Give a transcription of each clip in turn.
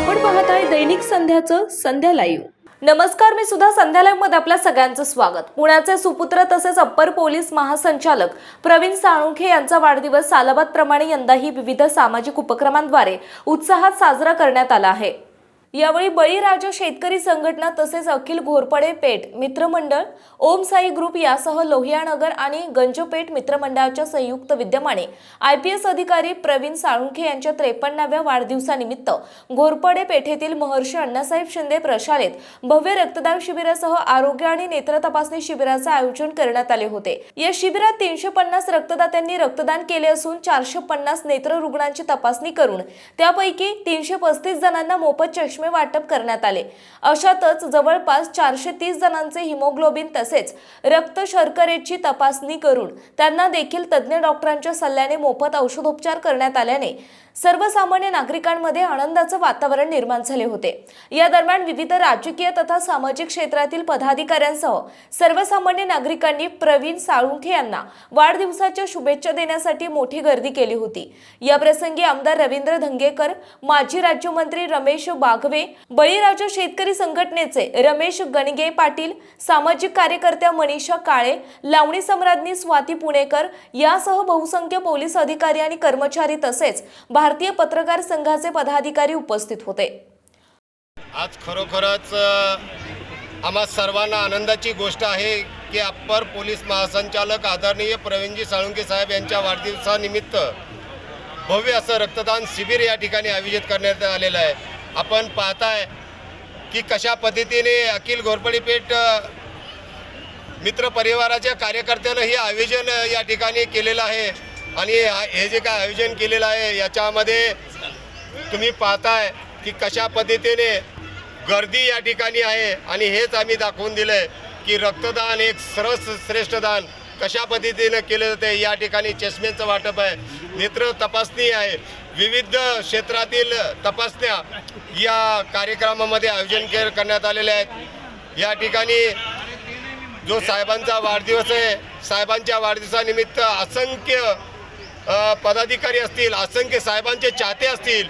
पाहत आहे दैनिक संध्याचं संध्या लाईव्ह. नमस्कार मी सुद्धा संध्यालयमध्ये मध्ये आपल्या सगळ्यांचं स्वागत. पुण्याचे सुपुत्र तसेच अप्पर पोलीस महासंचालक प्रवीण साळुंखे यांचा वाढदिवस सालाबाद प्रमाणे यंदाही विविध सामाजिक उपक्रमांद्वारे उत्साहात साजरा करण्यात आला आहे. यावेळी बळीराजा शेतकरी संघटना तसेच अखिल घोरपडे पेठ मित्रमंडळ ओम साई ग्रुप यासह लोहियानगर आणि गंजपेठ मित्रमंडळाच्या संयुक्त विद्यमाने आय पी एस अधिकारी प्रवीण साळुंखे यांच्या त्रेपन्नाव्या वाढदिवसानिमित्त घोरपडे पेठेतील महर्षी अण्णासाहेब शिंदे प्रशालेत भव्य रक्तदान शिबिरासह आरोग्य आणि नेत्र तपासणी शिबिराचे आयोजन करण्यात आले होते. या शिबिरात तीनशे पन्नास रक्तदात्यांनी रक्तदान केले असून चारशे पन्नास नेत्र रुग्णांची तपासणी करून त्यापैकी तीनशे पस्तीस जणांना मोफत चष्मा वाटप करण्यात आले. अशातच जवळपास चारशे तीस जणांचे हिमोग्लोबिन तसेच रक्त शर्करेची तपासणी करून त्यांना देखील तज्ज्ञ डॉक्टरांच्या सल्ल्याने मोफत औषधोपचार करण्यात आल्याने सर्वसामान्य नागरिकांमध्ये आनंदाचं वातावरण निर्माण झाले होते. या दरम्यान विविध राजकीय तथा सामाजिक क्षेत्रातील पदाधिकाऱ्यांसह सर्वसामान्य नागरिकांनी प्रवीण साळुंखे यांना वाढदिवसाच्या शुभेच्छा देण्यासाठी मोठी गर्दी केली होती. या प्रसंगी आमदार रवींद्र धंगेकर माजी राज्यमंत्री रमेश बागवे बळीराजा शेतकरी संघटनेचे रमेश गणगे पाटील सामाजिक कार्यकर्त्या मनीषा काळे लावणी सम्राज्ञी स्वाती पुणेकर यासह बहुसंख्य पोलीस अधिकारी आणि कर्मचारी तसेच भारतीय पत्रकार संघाचे पदाधिकारी उपस्थित होते. आज खरोखरच आम्हा सर्वांना आनंदाची गोष्ट आहे की अप्पर पोलीस महासंचालक आदरणीय प्रवीणजी साळुंके साहेब यांच्या वाढदिवसानिमित्त भव्य असं रक्तदान शिबिर या ठिकाणी आयोजित करण्यात आलेलं आहे. आपण पाहताय की कशा पद्धतीने अखिल घोरपडीपेठ अ, मित्र परिवाराच्या कार्यकर्त्यानं हे आयोजन या ठिकाणी केलेलं आहे. आणि हे जे काय आयोजन केलेलं आहे याच्यामध्ये तुम्ही पाहताय की कशा पद्धतीने गर्दी या ठिकाणी आहे. आणि हेच आम्ही दाखवून दिलंय की रक्तदान एक सरस श्रेष्ठ दान कशा पद्धतीने केलं जाते या ठिकाणी चष्म्याचं वाटप आहे. नेत्र तपासणी आहे. विविध क्षेत्रातील तपासण्या या कार्यक्रमामध्ये आयोजन के करण्यात आलेले आहेत. या ठिकाणी जो साहेबांचा वाढदिवस आहे साहेबांच्या वाढदिवसानिमित्त असंख्य पदाधिकारी असतील असंख्य साहेबांचे चाहते असतील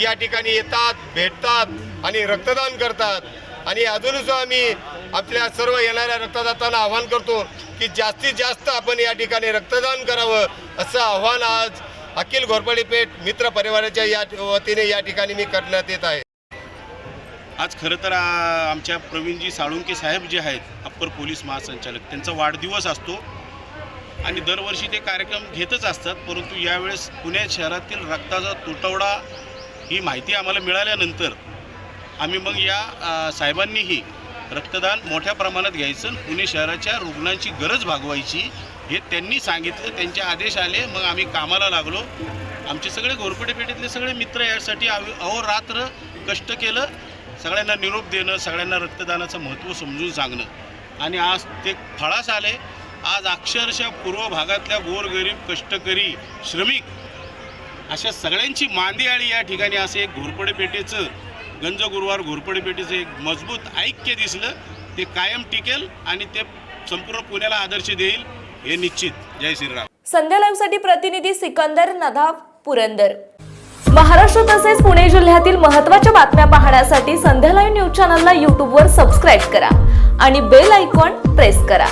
या ठिकाणी येतात भेटतात आणि रक्तदान करतात. आणि अजूनच आम्ही आपल्या सर्व येणाऱ्या रक्तदात्यांना आवाहन करतो की जास्तीत जास्त आपण या ठिकाणी रक्तदान करावं असं आव्हान आज अखिल घोरपडीपेठ मित्र परिवाराच्या या वतीने या ठिकाणी मी करण्यात येत आहे. आज खरं तर आमच्या प्रवीणजी साळुंके साहेब जे आहेत अप्पर पोलीस महासंचालक त्यांचा वाढदिवस असतो. आणि दरवर्षी ते कार्यक्रम घेतच असतात परंतु यावेळेस पुणे शहरातील रक्ताचा तुटवडा ही माहिती आम्हाला मिळाल्यानंतर आम्ही मग या साहेबांनीही रक्तदान मोठ्या प्रमाणात घ्यायचं पुणे शहराच्या रुग्णांची गरज भागवायची हे त्यांनी सांगितलं त्यांचे आदेश आले मग आम्ही कामाला लागलो. आमचे सगळे घोरपडे पेठेतले सगळे मित्र यासाठी अहो- अहोरात्र कष्ट केलं सगळ्यांना निरोप देणं सगळ्यांना रक्तदानाचं महत्त्व समजून सांगणं. आणि आज ते फळास आले. आज अक्षरशः पूर्व भागातल्या गोरगरीब कष्टकरी श्रमिक अशा सगळ्यांची मांदियाळी या ठिकाणी असं एक घोरपडे पेठेचं गंज गुरुवार घोरपडी पेटीचं एक मजबूत ऐक्य दिसलं ते कायम टिकेल आणि ते संपूर्ण पुण्याला आदर्श देईल हे निश्चित. जय श्रीराम. संध्या प्रतिनिधी सिकंदर नदाब पुरंदर. महाराष्ट्र तसेच पुणे जिल्ह्यातील महत्त्वाच्या बातम्या पाहण्यासाठी संध्या लाईव्ह न्यूज चॅनलला यूट्यूबवर सबस्क्राईब करा आणि बेल आयकॉन प्रेस करा.